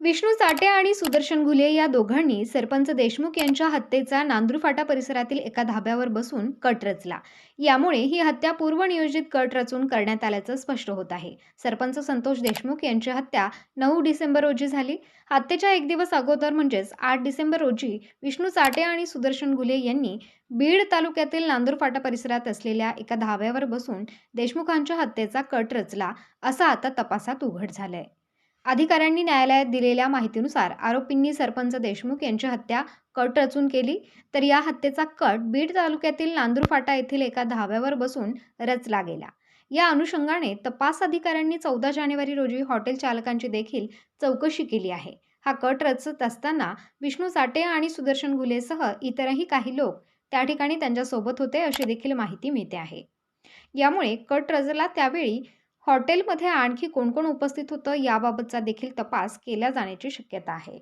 विष्णू चाटे आणि सुदर्शन घुले या दोघांनी सरपंच देशमुख यांच्या हत्येचा नांदूर फाटा परिसरातील एका धाब्यावर बसून कट रचला. यामुळे ही हत्या पूर्वनियोजित कट रचून करण्यात आल्याचं स्पष्ट होत आहे. सरपंच संतोष देशमुख यांची हत्या नऊ डिसेंबर रोजी झाली. हत्येच्या एक दिवस अगोदर म्हणजेच आठ डिसेंबर रोजी विष्णू चाटे आणि सुदर्शन घुले यांनी बीड तालुक्यातील नांदूर फाटा परिसरात असलेल्या एका धाब्यावर बसून देशमुखांच्या हत्येचा कट रचला असं आता तपासात उघड झालंय. अधिकाऱ्यांनी न्यायालयात दिलेल्या माहितीनुसार आरोपींनी सरपंच देशमुख यांची हत्या कट रचून केली. तर या हत्येचा कट बीड तालुक्यातील नांदूरफाटा येथील एका धाव्यावर बसून रचला गेला. या अनुषंगाने तपास अधिकाऱ्यांनी चौदा जानेवारी रोजी हॉटेल चालकांची देखील चौकशी केली आहे. हा कट रचत असताना विष्णू साटे आणि सुदर्शन गुलेसह इतरही काही लोक त्या ठिकाणी त्यांच्यासोबत होते अशी देखील माहिती मिळते आहे. यामुळे कट रचला त्यावेळी हॉटेलमध्ये आणखी कोण कोण उपस्थित होतं याबाबतचा देखील तपास केला जाण्याची शक्यता आहे.